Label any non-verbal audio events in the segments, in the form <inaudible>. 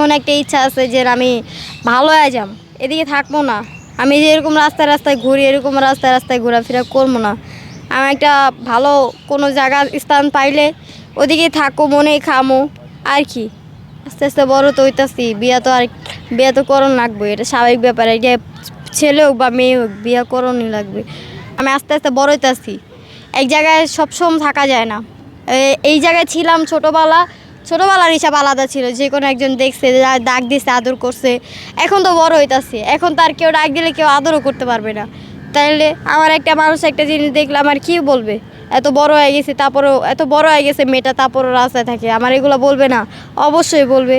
এমন একটা ইচ্ছা আছে যে আমি ভালো হয়ে যাম। এদিকে থাকব না। আমি যে এরকম রাস্তায় রাস্তায় ঘুরি, এরকম রাস্তায় রাস্তায় ঘোরাফেরা করব না। আমি একটা ভালো কোনো জায়গা, স্থান পাইলে ওদিকে থাকো মনে খামো। আর কি? আস্তে আস্তে বড় তো হইতাছি। বিয়া তো আর, বিয়া তো করণ লাগবে। এটা স্বাভাবিক ব্যাপার। এটা ছেলে হোক বা মেয়ে হোক, বিয়া করণই লাগবে। আমি আস্তে আস্তে বড় হইতাছি। এক জায়গায় সবসময় থাকা যায় না। এই জায়গায় ছিলাম ছোটোবেলা। ছোটোবেলার হিসাব আলাদা ছিল, যে কোনো একজন দেখছে ডাক দিছে, আদর করছে। এখন তো বড় হইতাছে, এখন তার কেউ ডাক দিলে কেউ আদরও করতে পারবে না। তাইলে আমার একটা মানুষ একটা জিনিস দেখলে আমার কি বলবে? এত বড় হয়ে গেছে, তারপরেও এত বড় হয়ে গেছে মেয়েটা, তারপরও রাস্তায় থাকে। আমার এগুলো বলবে না, অবশ্যই বলবে।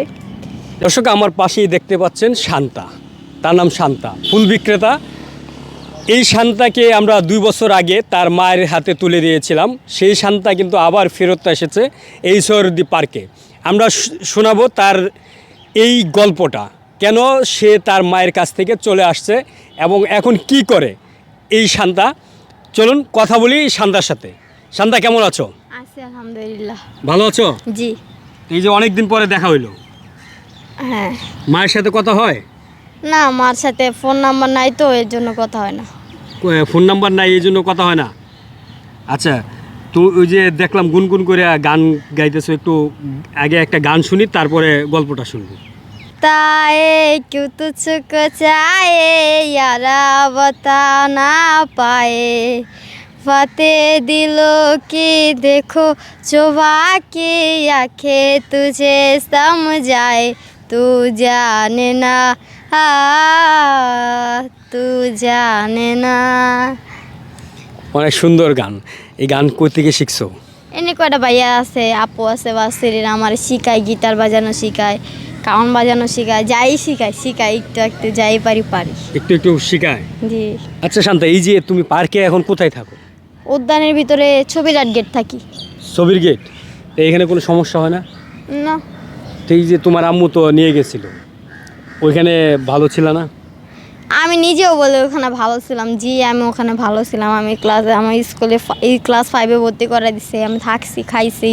দর্শক, আমার পাশেই দেখতে পাচ্ছেন শান্তা। তার নাম শান্তা, ফুল বিক্রেতা। এই শান্তাকে আমরা দুই বছর আগে তার মায়ের হাতে তুলে দিয়েছিলাম। সেই শান্তা কিন্তু আবার ফেরত এসেছে এই সরদি পার্কে। আমরা শোনাবো তার এই গল্পটা। কেন সে তার মায়ের কাছ থেকে চলে আসছে এবং এখন কি করে এই শান্তা? চলুন কথা বলি শান্তার সাথে। শান্তা কেমন আছো? আছি আলহামদুলিল্লাহ। ভালো আছো? জি। এই যে অনেক দিন পরে দেখা হইল। হ্যাঁ। মায়ের সাথে কথা হয়? না মার সাথে ফোন নাম্বার নাই তো এর জন্য কথা হয় না কো- ফোন নাম্বার নাই এই জন্য কথা হয় না আচ্ছা তো ওই যে দেখলাম গুনগুন করে গান গাইতেছো একটু আগে একটা গান শুনি তারপরে গল্পটা শুনবো ताए क्यों तुझको चाहे यारा बता ना पाए फते दिलों की देखो चुबा के आंखें तुझे समझाए तू जाने ना তু জানে না। অনেক সুন্দর গান। এই গান কই থেকে শিখছো? এনে কয়টা ভাইয়া আছে আপু আছে বা ছেলেরা আমার শিখায় গিটার বাজানো শিখায় কাউন বাজানো শিখায় যাই শিখায় শিখায় একটু একটু যাই পারি পারি। একটু একটু শিখায়? জি। আচ্ছা শান্তা এই যে তুমি পার্কে এখন কোথায় থাকো? উদ্যানের ভিতরে ছবির আট গেট থাকি। ছবির গেট? এখানে কোনো সমস্যা হয় না? না। এই যে তোমার আম্মু তো নিয়ে গেছিল। ওইখানে ভালো ছিল না? আমি নিজেও বলে ওখানে ভালো ছিলাম জি আমি ওখানে ভালো ছিলাম। আমি ক্লাসে আমার স্কুলে এই ক্লাস ফাইভে ভর্তি করে দিছে আমি থাকছি খাইছি।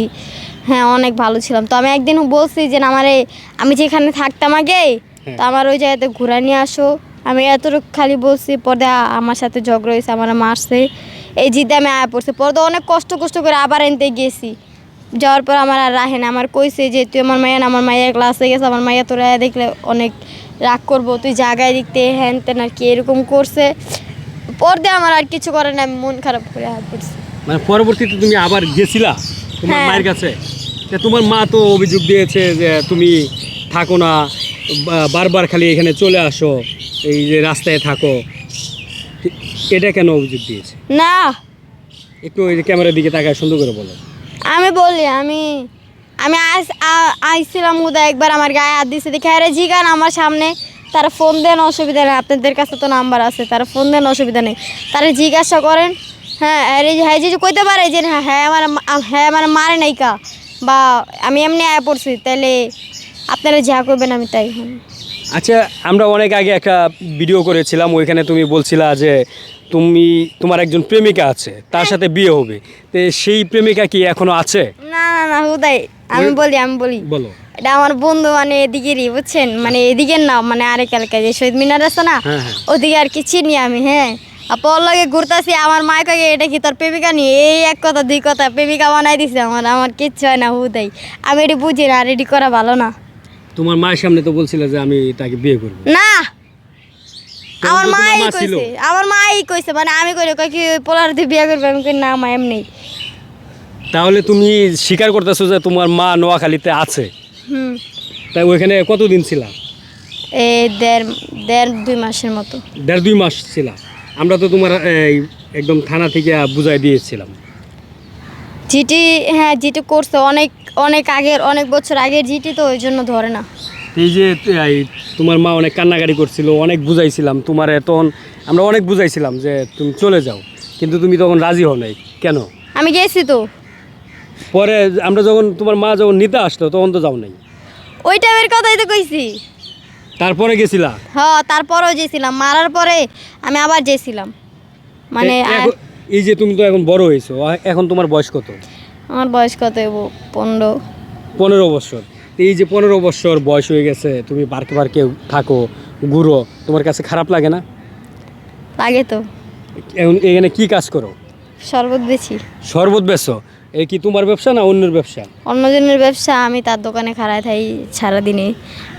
হ্যাঁ অনেক ভালো ছিলাম। তো আমি একদিন বলছি যে না আমারে আমি যেখানে থাকতাম আগে তো আমার ওই জায়গাতে ঘোরা নিয়ে আসো। আমি এতটুকু খালি বলছি পরে আমার সাথে ঝগড়া হয়েছে আমার মারছে এই জিদে আমি আয়া পড়ছি। পরে তো অনেক কষ্ট কষ্ট করে আবার এনতে গেছি যাওয়ার পর আমার আর রাহে না। আমার কইছে যে তুই আমার মায়ের আমার মায়ের ক্লাসে গেছে আমার মাইয়া তোরা দেখলে অনেক রাগ করব। তুই জায়গায় দেখতে হ্যান তেন আর কি এরকম করছে। পরদে আমার আর কিছু করে না আমি মন খারাপ করে হাত পড়ছি মানে পরবর্তীতে তুমি আবার গেছিলা তোমার হ্যাঁ। মায়ের কাছে? তোমার মা তো অভিযোগ দিয়েছে যে তুমি থাকো না বারবার খালি এখানে চলে আসো এই যে রাস্তায় থাকো। এটা কেন অভিযোগ দিয়েছে? না। একটু ওই ক্যামেরার দিকে তাকায় সুন্দর করে বলো। আমি বলি, আমি আমি আইছিলাম উদয় একবার আমার গায়ে হাত দিছে। দেখে, আরে জিগান আমার সামনে, তারা ফোন দেন, অসুবিধা নেই। আপনাদের কাছে তো নাম্বার আছে, তারা ফোন দেন, অসুবিধা নেই। তারা জিজ্ঞাসা করেন হ্যাঁ আরে হ্যাঁ যে কইতে পারে যে হ্যাঁ হ্যাঁ আমার হ্যাঁ আমার মারে নাই কা। বা আমি এমনি আয়া পড়ছি তাহলে আপনারা যা করবেন আমি তাই হ্যাঁ আচ্ছা আমরা অনেক আগে একটা ভিডিও করেছিলাম ওইখানে তুমি বলছিলা যে তুমি তোমার একজন প্রেমিকা আছে তার সাথে বিয়ে হবে। তো সেই প্রেমিকা কি এখনও আছে? না না না উদয় আমি বলি আমি বলি। বলো। এটা আমার বন্ধু মানে এদিকেরই বুঝছেন? মানে এদিকের না মানে আরেক এলাকায় যে শহীদ মিনার আছে না হ্যাঁ, হ্যাঁ। ওদিকে আর কি চিনি আমি হ্যাঁ? আর পর লগে ঘুরতাছি আমার মায় কয়ে এটা কি তোর প্রেমিকা নিয়ে এই এক কথা দুই কথা প্রেমিকা বানাই দিছে আমার আমার কিচ্ছু হয় না হুদাই। আমি এটি বুঝি না আর এটি করা ভালো না। তোমার মায়ের সামনে তো বলছিলে যে আমি তাকে বিয়ে করব। না। আমার মাই। কইছে। আমার মাই কইছে মানে আমি কই কই কি পোলার দিয়ে বিয়ে করবে? আমি কই না মা এমনি। তাহলে তুমি স্বীকার করতেছো যে তোমার মা নোয়াখালীতে আছে। হুম। তাই ওইখানে কতদিন ছিলা? এই দেড় দেড় দুই মাসের মতো। দেড় দুই মাস ছিলা। আমরা তো তোমার একদম থানা থেকে বুঝাই দিয়েছিলাম। জিটি হ্যাঁ জিটি করছে। অনেক অনেক আগের অনেক বছর আগের জিটি তো ওই জন্য ধরে না। এই যে তোমার মা অনেক কান্নাকাটি করছিল অনেক বুঝাইছিলাম। তোমার তখন আমরা অনেক বুঝাইছিলাম যে তুমি চলে যাও। কিন্তু তুমি তখন রাজি হও নাই। কেন? আমি গেছি তো। পরে আমরা যখন তোমার মা যখন নিতে আসলো তখন তো যাও নাই। ওই টাইমের কথাই তো কইছি। তারপরে গেছিলা? হ্যাঁ তারপরেও গেছিলাম। মারার পরে আমি আবার গেছিলাম। মানে এই যে তুমি তো এখন বড় হয়েছো এখন তোমার বয়স কত? আমার বয়স কত? পনেরো। পনেরো বছর। এই যে পনেরো বছর বয়স হয়ে গেছে তুমি পার্কে পার্কে থাকো ঘুরো তোমার কাছে খারাপ লাগে না? লাগে তো। এখন এখানে কি কাজ করো? শরবত বেশি শরবত বেচো? এই কি তোমার ব্যবসা না অন্যের ব্যবসা? অন্যজনের ব্যবসা আমি তার দোকানে খাড়ায় থাই সারাদিনে।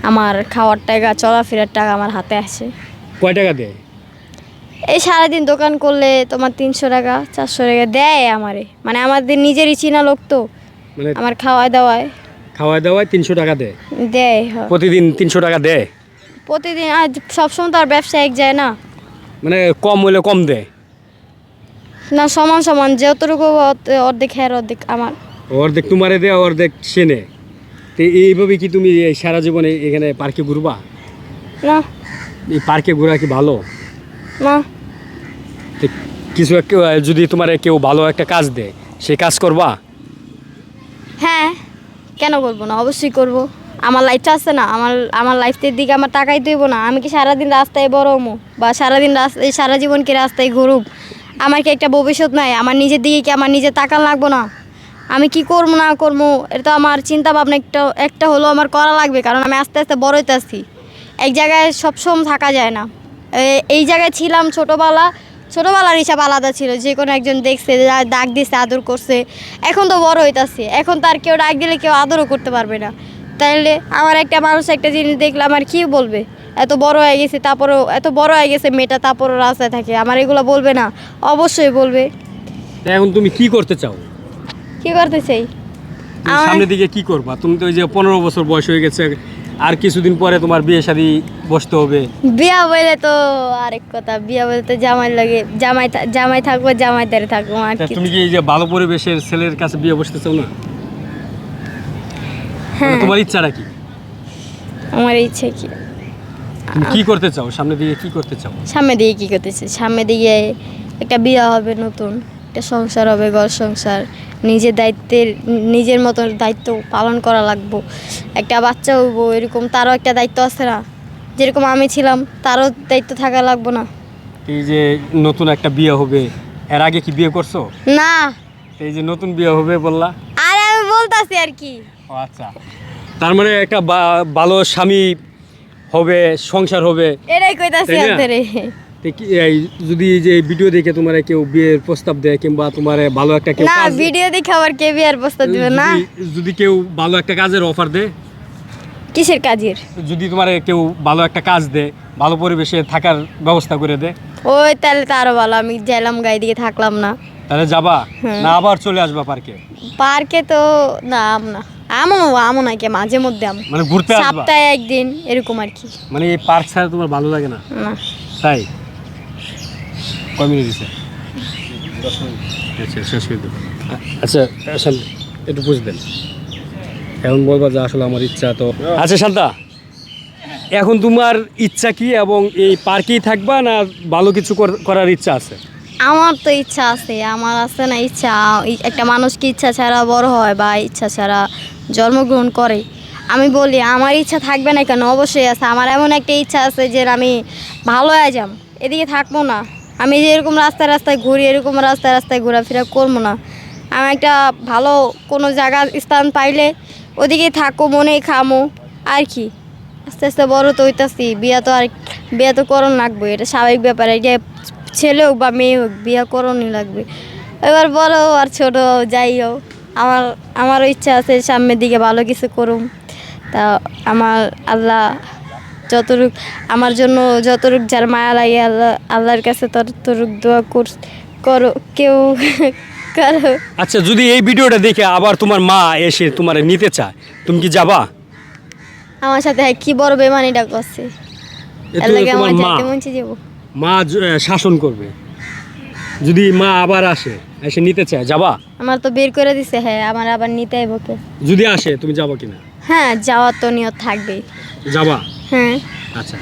আমার খাওয়ার টাকা চলাফেরার টাকা আমার হাতে আসে। কয় টাকা দেয়? এই সারাদিন দোকান করলে তোমার তিনশো টাকা চারশো টাকা দেয় আমারে। মানে আমাদের নিজেরই চিনা লোক তো মানে আমার খাওয়ায় দাওয়ায়। খাওয়া দাওয়ায় তিনশো টাকা দেয়? দেয় হ। প্রতিদিন তিনশো টাকা দেয়? প্রতিদিন আর সবসময় তো আর ব্যবসা এক যায় না। মানে কম হলে কম দেয়? না সমান সমান যতটুকু অত- অর্ধেক হ্যার অর্ধেক আমার। অর্ধেক তোমারে দেয় অর্ধেক সে নেয়। তো এইভাবে কি তুমি এই সারা জীবনে এখানে পার্কে ঘুরবা? না। এই পার্কে ঘোরা কি ভালো? না। কিছু যদি তোমার কেউ ভালো একটা কাজ দেয় সে কাজ করবা? হ্যাঁ। কেন করব না? অবশ্যই করব। আমার লাইফটা আছে না আমার আমার লাইফের দিকে আমার টাকাই দেবো না। আমি কি সারাদিন রাস্তায় বড় হমো? বা সারাদিন রাস্তায় সারা জীবন কি রাস্তায় ঘুরুক আমার কি একটা ভবিষ্যৎ নাই? আমার নিজের দিকে কি আমার নিজের তাকান লাগবো না? আমি কি করব না করব? এটা তো আমার চিন্তা ভাবনা একটা একটা হলো আমার করা লাগবে কারণ আমি আস্তে আস্তে বড় হইতে আসছি। এক জায়গায় সবসময় থাকা যায় না। এই জায়গায় ছিলাম ছোটোবেলা। ছোটোবেলার হিসাব আলাদা ছিল যে কোনো একজন দেখছে ডাক দিছে আদর করছে। এখন তো বড় হইতাছে। এখন তার কেউ ডাক দিলে কেউ আদরও করতে পারবে না। তাইলে আমার একটা মানুষ একটা জিনিস দেখলে আমার কি বলবে? এত বড় হয়ে গেছে তারপরেও এত বড় হয়ে গেছে মেয়েটা তারপরও রাস্তায় থাকে। আমার এগুলো বলবে না অবশ্যই বলবে। এখন তুমি কি করতে চাও? কি করতে চাই? সামনের দিকে কি করবা? তুমি তো ওই যে পনেরো বছর বয়স হয়ে গেছে আর কিছুদিন পরে তোমার বিয়ে শাদী বসতে হবে। বিয়া বলে তো আরেক কথা বিয়া বলে তো জামাই লাগে জামাই জামাই থাকব জামাই তারে থাকব আর তা তুমি কি এই যে ভালো পরিবেশের ছেলের কাছে বিয়ে বসতে চাও না হ্যাঁ। মানে তোমার ইচ্ছাটা কি? আমার ইচ্ছে কি? তুমি কি করতে চাও? সামনে দিকে কি করতে চাও? সামনে দিকে কী করতেছে সামনে দিকে একটা বিয়ে হবে নতুন। একটা সংসার হবে ঘর সংসার। নিজের দায়িত্বের নিজের মতো দায়িত্ব পালন করা লাগবো। একটা বাচ্চা হইবো এরকম তারও একটা দায়িত্ব আছে না। যেরকম আমি ছিলাম তারও দায়িত্ব থাকা লাগবো না। এই যে নতুন একটা বিয়ে হবে এর আগে কি বিয়ে করছ? না। এই যে নতুন বিয়ে হবে বললা? আরে আমি বলতাছি আর কি। ও আচ্ছা। তার মানে একটা ভালো স্বামী হবে সংসার হবে। এটাই কইতাছি আপনারে যদি যে ভিডিও দেখে তোমার কেউ বিয়ের প্রস্তাব দেয় কিংবা তোমার ভালো একটা কেউ না ভিডিও দেখে আবার কে বিয়ার প্রস্তাব দিবে না? যদি- কেউ ভালো একটা কাজের অফার দেয় কিসের কাজের? যদি তোমার কেউ ভালো একটা কাজ দেয় ভালো পরিবেশে থাকার ব্যবস্থা করে দেয় ওই তাহলে তো আরও ভালো আমি গেলাম গায়ে দিকে থাকলাম না। তাহলে যাবা? না আবার চলে আসবা পার্কে? পার্কে তো না আম না। আমও আমও নাকি মাঝে মধ্যে আম। মানে ঘুরতে আসবা? সপ্তাহে একদিন এরকম আর কি। মানে এই পার্ক ছাড়া তোমার ভালো লাগে না? না। তাই? কয় মিনিট দিছে? আচ্ছা শেষ করে দেবো আচ্ছা একটু বুঝ দেন এখন বলবা যে আসলে আমার ইচ্ছা তো আচ্ছা শান্তা। এখন তোমার ইচ্ছা কি এবং এই পার্কেই থাকবা না ভালো কিছু করার ইচ্ছা আছে? আমার তো ইচ্ছা আছে আমার আছে না ইচ্ছা। এই- একটা মানুষ কি ইচ্ছা ছাড়া বড় হয় বা ইচ্ছা ছাড়া জন্মগ্রহণ করে। আমি বলি আমার ইচ্ছা থাকবে না কেন? অবশ্যই আছে। আমার এমন একটা ইচ্ছা আছে যে আমি ভালো হয়ে যাম। এদিকে থাকব না। আমি যে এরকম রাস্তায় রাস্তায় ঘুরি, এরকম রাস্তায় রাস্তায় ঘোরাফেরা করব না। আমি একটা ভালো কোনো জায়গা, স্থান পাইলে ওদিকে থাকো মনে খামো। আর কি? আস্তে আস্তে বড় তো হইতাছি, বিয়া তো আর, বিয়া তো করণ লাগবে। এটা স্বাভাবিক ব্যাপার, এটা ছেলে হোক বা মেয়ে হোক, বিয়া করণই লাগবে। এবার বড় আর ছোট যাই হোক আমার, আমারও ইচ্ছা আছে সামনের দিকে ভালো কিছু করুম। তা আমার আল্লাহ যতটুক আমার জন্য যতটুক যার মায়া লাগে আল্লাহ আল্লাহর কাছে ততটুক দোয়া কর করো কেউ <laughs> করো। আচ্ছা যদি এই ভিডিওটা দেখে আবার তোমার মা এসে তোমার নিতে চায় তুমি কি যাবা? আমার সাথে হ্যাঁ কি বড় বেমানিটা করছে। এ তো আমার মা। যাইতে মনছে যাব মা শাসন করবে। যদি মা আবার আসে এসে নিতে চায় যাবা? আমার তো বের করে দিছে হ্যাঁ আমার আবার নিতে আইব যদি আসে তুমি যাবা কিনা? হ্যাঁ যাওয়ার তো নিয়ত থাকবেই। যাবা? হ্যাঁ। আচ্ছা।